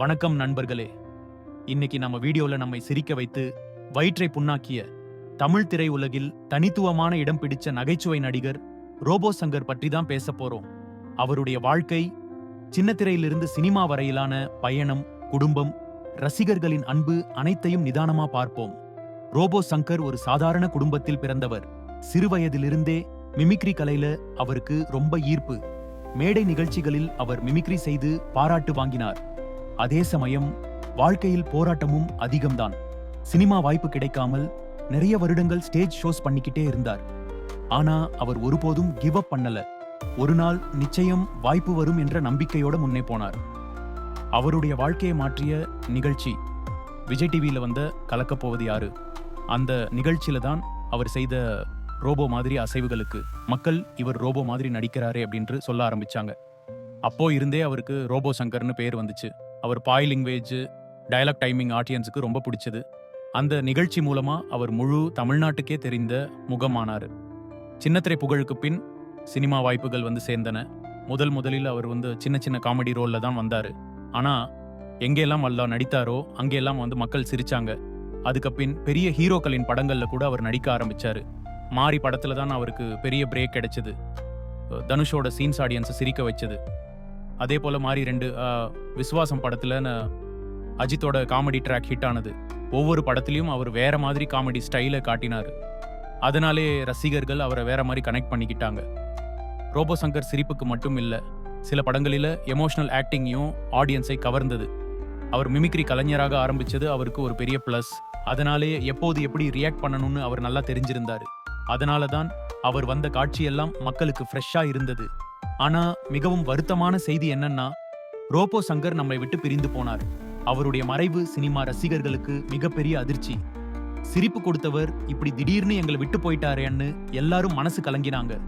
வணக்கம் நண்பர்களே. இன்னைக்கு நம்ம வீடியோல நம்மை சிரிக்க வைத்து வயிற்றை புண்ணாக்கிய தமிழ் திரையுலகில் தனித்துவமான இடம் பிடிச்ச நகைச்சுவை நடிகர் ரோபோ சங்கர் பற்றி தான் பேச போறோம். அவருடைய வாழ்க்கை சின்ன திரையிலிருந்து சினிமா வரையிலான பயணம் குடும்பம் ரசிகர்களின் அன்பு அனைத்தையும் நிதானமா பார்ப்போம். ரோபோ சங்கர் ஒரு சாதாரண குடும்பத்தில் பிறந்தவர். சிறுவயதிலிருந்தே மிமிக்ரி கலையில அவருக்கு ரொம்ப ஈர்ப்பு. மேடை நிகழ்ச்சிகளில் அவர் மிமிக்ரி செய்து பாராட்டு வாங்கினார். அதே சமயம் வாழ்க்கையில் போராட்டமும் அதிகம்தான். சினிமா வாய்ப்பு கிடைக்காமல் நிறைய வருடங்கள் ஸ்டேஜ் ஷோஸ் பண்ணிக்கிட்டே இருந்தார். ஆனா அவர் ஒருபோதும் கிவ் அப் பண்ணல. ஒரு நாள் நிச்சயம் வாய்ப்பு வரும் என்ற நம்பிக்கையோட முன்னே போனார். அவருடைய வாழ்க்கையை மாற்றிய நிகழ்ச்சி. விஜய் டிவியில வந்த கலக்கப் போவது யாரு? அந்த நிகழ்ச்சியில தான் அவர் செய்த ரோபோ மாதிரி அசைவுகளுக்கு மக்கள் இவர் ரோபோ மாதிரி நடிக்கிறாரே அப்படின்று சொல்ல ஆரம்பிச்சாங்க. அப்போ இருந்தே அவருக்கு ரோபோ சங்கர்னு பேர் வந்துச்சு. அவர் பாய் லிங்குவேஜ் டயலாக் டைமிங் ஆடியன்ஸுக்கு ரொம்ப பிடிச்சது. அந்த நிகழ்ச்சி மூலமாக அவர் முழு தமிழ்நாட்டுக்கே தெரிந்த முகமானார். சின்னத்திரை புகழுக்கு பின் சினிமா வாய்ப்புகள் வந்து சேர்ந்தன. முதல் முதலில் அவர் வந்து சின்ன சின்ன காமெடி ரோலில் தான் வந்தார். ஆனால் எங்கெல்லாம் வல்லா நடித்தாரோ அங்கெல்லாம் வந்து மக்கள் சிரிச்சாங்க. அதுக்கப்பின் பெரிய ஹீரோக்களின் படங்களில் கூட அவர் நடிக்க ஆரம்பித்தார் மாரி படத்தில் தான் அவருக்கு பெரிய பிரேக் கிடைச்சது. தனுஷோட சீன்ஸ் ஆடியன்ஸை சிரிக்க வச்சது. அதே போல் மாதிரி ரெண்டு விஸ்வாசம் படத்தில் அஜித்தோட காமெடி ட்ராக் ஹிட் ஆனது. ஒவ்வொரு படத்துலையும் அவர் வேற மாதிரி காமெடி ஸ்டைலை காட்டினார். அதனாலே ரசிகர்கள் அவரை வேற மாதிரி கனெக்ட் பண்ணிக்கிட்டாங்க. ரோபோ சங்கர் சிரிப்புக்கு மட்டும் இல்லை சில படங்களில் எமோஷனல் ஆக்டிங்கையும் ஆடியன்ஸை கவர்ந்தது. அவர் மிமிக்ரி கலைஞராக ஆரம்பித்தது அவருக்கு ஒரு பெரிய ப்ளஸ் அதனாலே எப்போது எப்படி ரியாக்ட் பண்ணணும்னு அவர் நல்லா தெரிஞ்சிருந்தார். அதனால தான் அவர் வந்த காட்சியெல்லாம் மக்களுக்கு ஃப்ரெஷ்ஷாக இருந்தது. ஆனா மிகவும் வருத்தமான செய்தி என்னன்னா ரோபோ சங்கர் நம்மை விட்டு பிரிந்து போனார். அவருடைய மறைவு சினிமா ரசிகர்களுக்கு மிகப்பெரிய அதிர்ச்சி. சிரிப்பு கொடுத்தவர் இப்படி திடீர்னு எங்களை விட்டு போயிட்டாரேன்னு எல்லாரும் மனசு கலங்கினாங்க.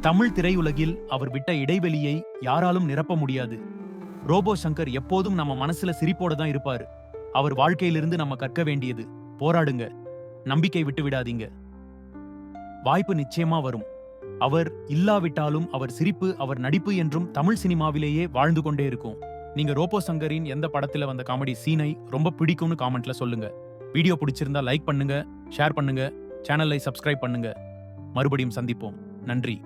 தமிழ் திரையுலகில் அவர் விட்ட இடைவெளியை யாராலும் நிரப்ப முடியாது. ரோபோ சங்கர் எப்போதும் நம்ம மனசுல சிரிப்போட தான் இருப்பாரு. அவர் வாழ்க்கையிலிருந்து நம்ம கற்க வேண்டியது. போராடுங்க. நம்பிக்கை விட்டு விடாதீங்க. வாய்ப்பு நிச்சயமா வரும். அவர் இல்லாவிட்டாலும் அவர் சிரிப்பு அவர் நடிப்பு என்றும் தமிழ் சினிமாவிலேயே வாழ்ந்து கொண்டே இருக்கும். நீங்க ரோபோ சங்கரின் எந்த படத்துல வந்த காமெடி சீனை ரொம்ப பிடிக்கும்னு காமெண்ட்ல சொல்லுங்க. வீடியோ பிடிச்சிருந்தா லைக் பண்ணுங்க ஷேர் பண்ணுங்க சேனலை சப்ஸ்கிரைப் பண்ணுங்க. மறுபடியும் சந்திப்போம். நன்றி.